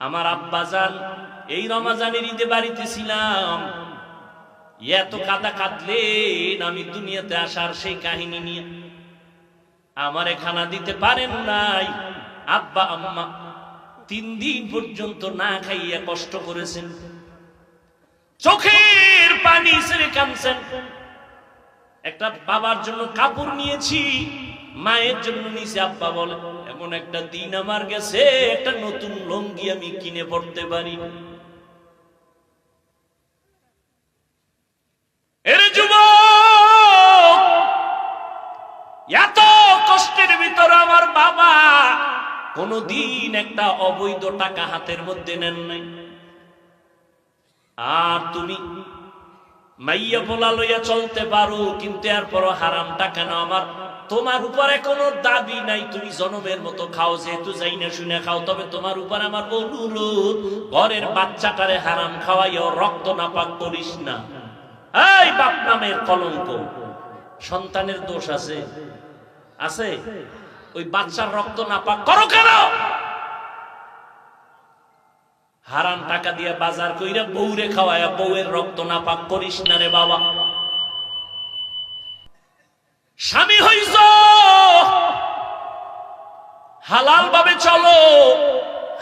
আমার আব্বা যান, এই রমাজানের ঈদে বাড়িতে ছিলাম। এত কাদা কাঁদলেন আমি দুনিয়াতে আসার সেই কাহিনী নিয়ে। আমারে খানা দিতে পারেন নাই। আব্বা, আম্মা তিন দিন পর্যন্ত না খাইয়া কষ্ট করেছেন। চোখের পানি ছেড়ে কাঁদছেন। একটা বাবার জন্য কাপড় নিয়েছি, মায়ের জন্য নিয়েছি, আব্বা বলে। এমন একটা দিন আমার গেছে, একটা নতুন লঙ্গি আমি কিনে পড়তে পারি। এত কষ্টের ভিতরে আমার বাবা কোনদিন একটা অবৈধ টাকা হাতের মধ্যে নেন নাই। আর তুমি মাইয়া পোলা লইয়া চলতে পারো, কিন্তু এরপর হারাম টাকা না আমার। তোমার উপরে কোনো দাবি নাই, তুমি জনমের মতো খাও, যেহেতু যাই না শুনে খাও, তবে তোমার উপর আমার অনুরোধ, ঘরের বাচ্চাটারে হারাম খাওয়াইও, রক্ত নাপাক করিস না। এই বাপ নামের কলঙ্ক। সন্তানের দোষ আছে? আছে? ওই বাচ্চার রক্ত নাপাক করো কেন? হারাম টাকা দিয়ে বাজার কইরা বউরে খাওয়ায়া বউয়ের রক্ত না পাক করিস না রে বাবা। স্বামী হইছ। হালাল ভাবে চলো।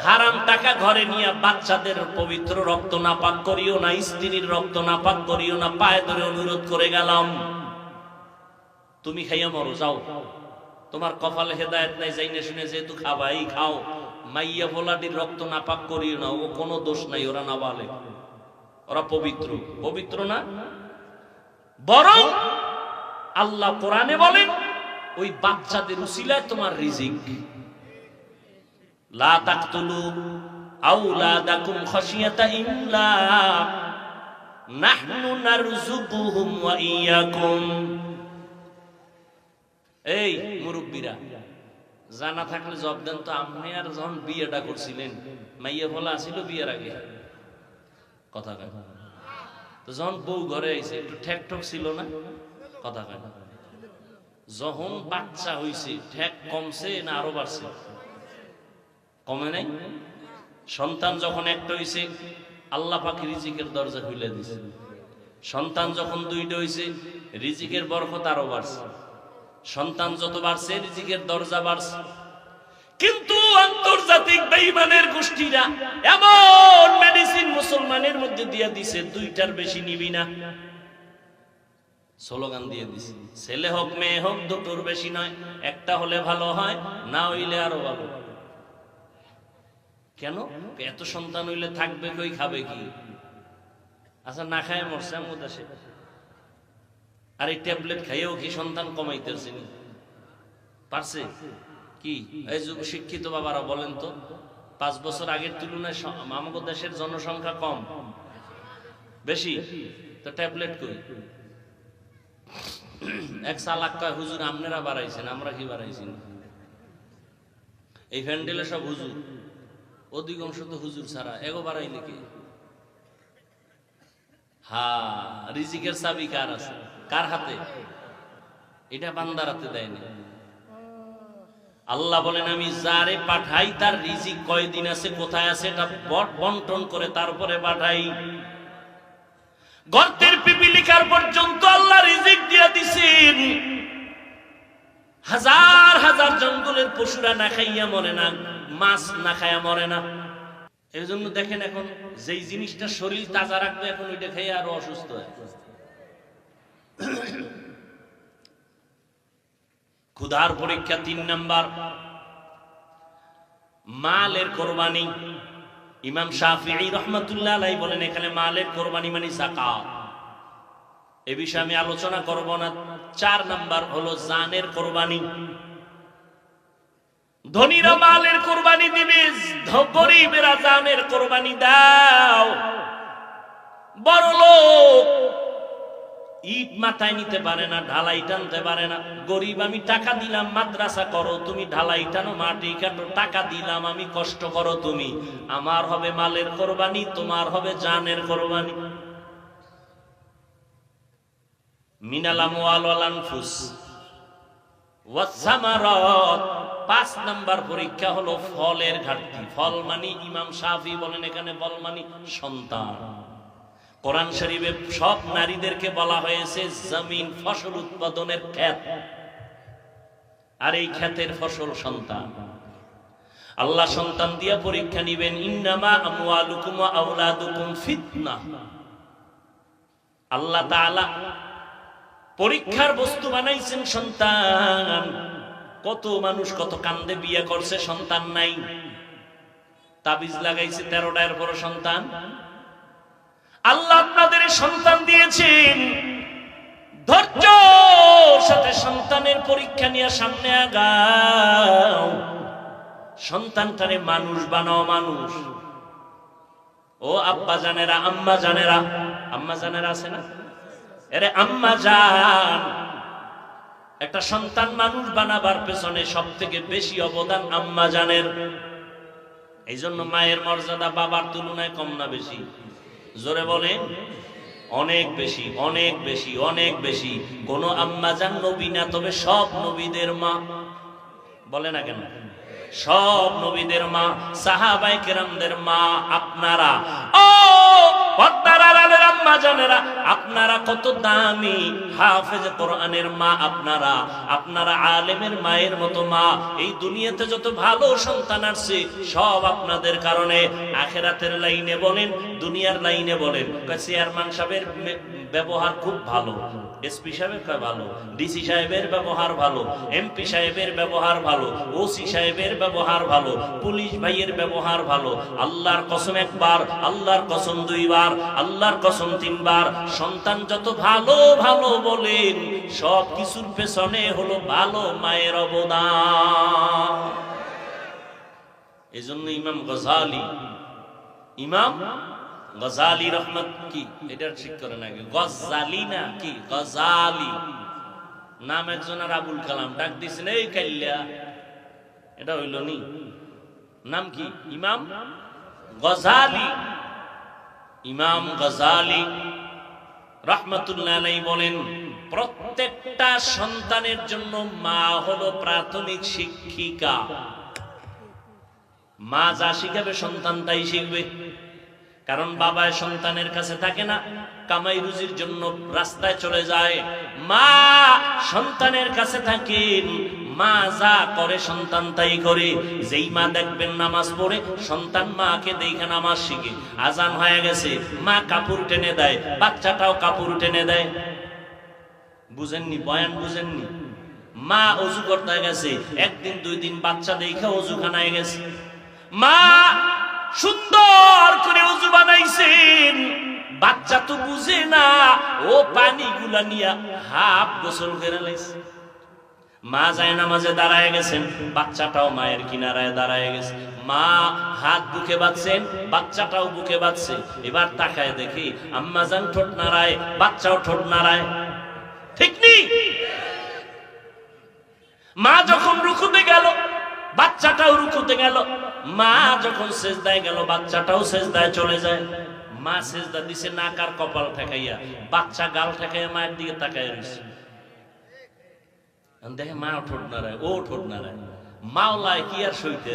হারাম টাকা ঘরে নিয়ে বাচ্চাদের পবিত্র রক্ত না পাক করিও না, স্ত্রীর রক্ত না পাক করিও না, পায়ে ধরে অনুরোধ করে গেলাম। তুমি খাইয়া মরো, যাও। তোমার কপালে হেদায়ত নাই যাই না শুনে যেহেতু খাবাই, খাও। মাইয়া ভোলাটির রক্ত নাপাক করিও না, ও কোনো দোষ নাই, ওরা না বলে ওরা পবিত্র। পবিত্র না? বরং আল্লাহ কোরআনে বলেন ওই বাচ্চাদের উসিলায় তোমার রিজিক। লা তাকতুলু আউলাদাকুম খাশিয়াতা নাহনু নারযুকুহুম ওয়া ইয়াকুম। এই মুরব্বীরা, জানা থাকলে জব দেন তো, আপনি আর যখন বিয়েটা করছিলেন, মাইয়া বলা আসিল বিয়ের আগে? কথা কয়। তো যখন বউ ঘরে আইছে, একটু ঠেক ঠক ছিল না? কথা কয়। যখন বাচ্চা হইছে, ঠেক কমছে না আরও বাড়ছে? কমে নাই? সন্তান যখন একটা আল্লাহ পাখি রিজিকের দরজা খুলে দিছে। সন্তান যখন দুইটা রিজিকের আরও বাড়ছে। সন্তান যত বাড়ছে, রিজিকের দরজা বাড়ছে। কিন্তু আন্তর্জাতিক বেইমানের গোষ্ঠীরা এমন মেডিসিন মুসলমানের মধ্যে দিয়ে দিছে, দুইটার বেশি নিবি না। স্লোগান দিয়ে দিছে। ছেলে হোক, মেয়ে হোক, দুটোর বেশি নয়, একটা হলে ভালো হয়, না হইলে আরও ভালো। কেন? এত সন্তান হইলে থাকবে কই, খাবে কি? আচ্ছা না খায় মরছে আমুদাসে আর এই ট্যাবলেট খাইয়েও কি সন্তান কমাইতেছে? পারছে? কি? এই যুব শিক্ষিত বাবারা বলেন তো, পাঁচ বছর আগের তুলনায় আমাদের দেশের জনসংখ্যা কম। বেশি? তো ট্যাবলেট কই? এক সালাক কয়, হুজুর, আপনারা বাড়াইছেন, আমরা কি বাড়াইছি? এই ফ্যান্ডেলে সব হুজুর। অধিকাংশ তো হুজুর ছাড়া। এগো বাড়াইলে কি হা, রিজিকের চাবি কার আছে? কার হাতে? এটা বান্দার হাতে দেয়নি আল্লাহ বলেন, আমি যারে পাঠাই, তার রিজিক কয়দিন আছে, কোথায় আছে, এটা বন্টন করে তারপরে পাঠাই। গর্তের পিপিলিকার পর্যন্ত আল্লাহ রিজিক দিয়ে দিছেন। হাজার হাজার জঙ্গলের পশুরা না খাইয়া মরে না, মাছ না খাইয়া মরে না। এর জন্য দেখেন এখন যেই জিনিসটা শরীর তাজা রাখবে, এখন ওইটা খেয়ে আরও অসুস্থ হয়। ক্ষুধার পরীক্ষা তিন নাম্বার। মালের কোরবানি ইমাম শাহি রহমতুল্লাহ বলেন, এখানে মালের কোরবানি মানে সাকা এ বিষয়ে আমি আলোচনা করব না। চার নাম্বার হলো জানের কোরবানি। ধনীরা মালের কোরবানি দিবে গরিবেরা জানের কোরবানি দাও। বড় লোক ইট মাথায় নিতে পারে না, ঢালাই টানতে পারে না। গরিব, আমি টাকা দিলাম, মাদ্রাসা করো, তুমি ঢালাই টানো, মাটি কাটো, টাকা দিলাম, আমি কষ্ট করো তুমি। আমার হবে মালের কোরবানি, তোমার হবে জানের কোরবানি। পাঁচ নাম্বার পরীক্ষা হলো ফলের ঘাটতি। ফল মানি ইমাম সাফি বলেন এখানে, ফল মানি সন্তান। কোরআন শরীফে সব নারীদেরকে বলা হয়েছে জমিন ফসল উৎপাদনের ক্ষেত। আর এই ক্ষেতের ফসল সন্তান। আল্লাহ সন্তান দিয়া পরীক্ষা নিবেন, ইন্নামা আমওয়ালুকুম ওয়া আওলাদুকুম ফিতনা। আল্লাহ তাআলা পরীক্ষার বস্তু বানাইছেন সন্তান। কত মানুষ কত কান্দে বিয়ে করছে, সন্তান নাই। তাবিজ লাগাইছে তেরোটার বড় সন্তান। আল্লাহ আপনাদের সন্তান দিয়েছেন। ধৈর্য সাথে সন্তানের পরীক্ষা নিয়ে সামনে আগাও। সন্তানটারে মানুষ বানাও, মানুষ। ও আব্বা জানেরা, আম্মা জানেরা আম্মা জানেরা আছে না? এরে আম্মা জান। একটা সন্তান মানুষ বানাবার পেছনে সব থেকে বেশি অবদান আম্মা জানের। এই জন্য মায়ের মর্যাদা বাবার তুলনায় কম না বেশি। জোরে বলেন। অনেক বেশি অনেক বেশি অনেক বেশি। কোন আম্মাজান নবী না, তবে সব নবীদের মা। বলে না কেন? সব নবীদের মা, সাহাবাই কেরামদের মা, আপনারা। ও আপনারা কত দামি হাফেজ কোরআনের মা আপনারা। আপনারা আলেমের মায়ের মতো মা। এই দুনিয়াতে যত ভালো সন্তান আসছে, সব আপনাদের কারণে। আখেরাতের লাইনে বলেন, দুনিয়ার লাইনে বলেন। চেয়ারম্যান সাহেবের ব্যবহার খুব ভালো এসপি সাহেবের ভালো ডিসি সাহেবের ব্যবহার ভালো এমপি সাহেবের ব্যবহার ভালো ওসি সাহেবের ব্যবহার ভালো, পুলিশ ভাইয়ের ব্যবহার ভালো, আল্লাহর কসম একবার, আল্লাহর কসম দুইবার, আল্লাহর কসম তিনবার, সন্তান যত ভালো ভালো বলেন, সব কিছুর পেছনে হলো ভালো মায়ের অবদান। এজন্য ইমাম গজালি, ইমাম গজালি রহমত কি? এটা ঠিক করে নাকি গজালি না কি? গজালি। নাম একজনের আবুল কালাম। ডাক দিছেন, এই কাল্লা এটা হইল নি। নাম কি? ইমাম? গজালি। ইমাম গজালি রহমতুল্লাহ বলেন, প্রত্যেকটা সন্তানের জন্য মা হলো প্রাথমিক শিক্ষিকা। মা যা শিখাবে সন্তান তাই শিখবে। কারণ বাবা সন্তানের কাছে থাকে না কামাই রুজির জন্য রাস্তায় চলে যায়। মা সন্তানের কাছে থাকেন মা যা করে সন্তান তাই করে। যেই মা দেখবেন নামাজ পড়ে সন্তান মাকে দেখে নামাজ শিখে। আজান হয়ে গেছে মা কাপড় টেনে দেয় বাচ্চাটাও কাপড় টেনে দেয়। বুঝেননি বয়ান বুঝেননি? মা অজু করতে গেছে একদিন দুই দিন বাচ্চা দেখে অজুখানায় গেছে। মা সুন্দর করে অজু বানাইছেন। বাচ্চা তো বুঝে না, ও পানি গুলা নিয়া হাফ গোসল করে লাইছে। মা যায় নামাজে দাঁড়ায় গেছেন, বাচ্চাটাও মায়ের কিনারায় দাঁড়ায় গেছে। মা হাত বুকে বাঁধছেন, বাচ্চাটাও বুকে বাঁধছে। এবার তাকায় দেখি, আম্মা যান ঠোঁট নাড়ায়, বাচ্চাও ঠোঁট নাড়ায়। ঠিক নেই মা যখন রুকুতে গেল বাচ্চাটাও রুকুতে গেল। মা যখন সেজদায় গেল, বাচ্চাটাও সেজদায় চলে যায়। মা সেজদা দিছে না কার কপাল ঠেকাইয়া, বাচ্চা গাল ঠেকাইয়া মায়ের দিকে তাকায় রয়েছে দেখে মা ঠোঁট নাড়ায়, ও ঠোঁট নাড়ায়। মাওলায় কি আর সইতে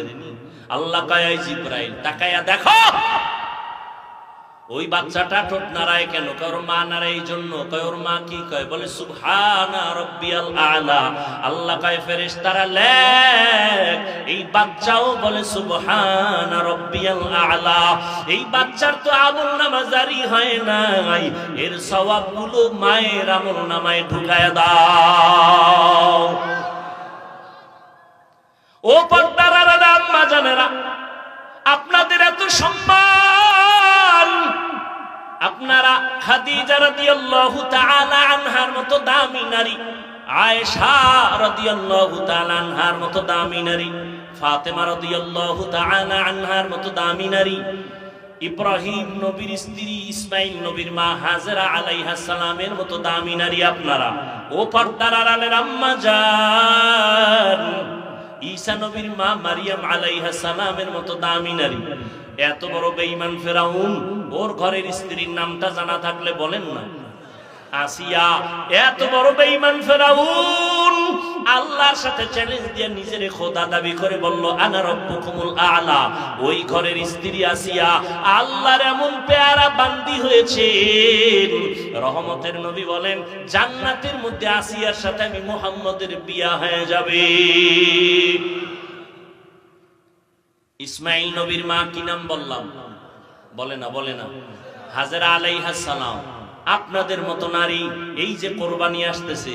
আল্লাহ কায়াই জিব্রাইল, তাকাইয়া দেখো! ওই বাচ্চাটা ঠোঁট নাড়ায় কেন? কারোর মা নাড়ায় এই জন্য। কয় মা কি কয়? বলে, সুবহানা রব্বিয়াল আলা। আল্লাহ কয়, ফেরেশতারা লেখ, এই বাচ্চাও বলে, সুবহানা রব্বিয়াল আলা। এই বাচ্চার তো আমল নামা জারি হয় নাই। এর সওয়াবগুলো মায়ের আমল নামায় ঢুকায় দাও। ও পর্দার আম্মা জানেরা, আপনাদের এত সম্মান আপনারা খাদিজা রাদিয়াল্লাহু তাআলা আনহার মতো দামি নারী, আয়েশা রাদিয়াল্লাহু তাআলা আনহার মতো দামি নারী, ফাতেমা রাদিয়াল্লাহু তাআলা আনহার মতো দামি নারী, ইব্রাহিম নবীর স্ত্রী ইসমাইল নবীর মা হাজরা আলাইহা সালামের মতো দামি নারী আপনারা। ও পর্দার আড়ালের আম্মা জান, ঈসা নবীর মা মারিয়াম আলাইহা সালামের মতো দামি নারী। এত বড় বেঈমান ফেরাউন, ওর ঘরের স্ত্রীর নামটা জানা থাকলে বলেন না। আসিয়া, এত বড় বেঈমান ফেরাউন, আল্লাহর সাথে চ্যালেঞ্জ দিয়ে নিজের খোদা দাবি করে বলল, আনা রব্বুকুমুল আলা। ওই ঘরের স্ত্রী আসিয়া আল্লাহর এমন পেয়ারা বান্দি হয়েছে রহমতের নবী বলেন, জান্নাতের মধ্যে আসিয়ার সাথে আমি মুহাম্মদের বিয়া হয়ে যাবে। ইসমাইল নবীর মা কি নাম বললাম? বলে না বলে না। হাজারা আলাইহা সালাম। আপনাদের মতো নারী এই যে কোরবানি আসতেছে,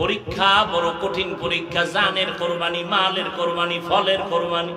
পরীক্ষা বড় কঠিন পরীক্ষা, জানের কোরবানি, মালের কোরবানি, ফলের কোরবানি।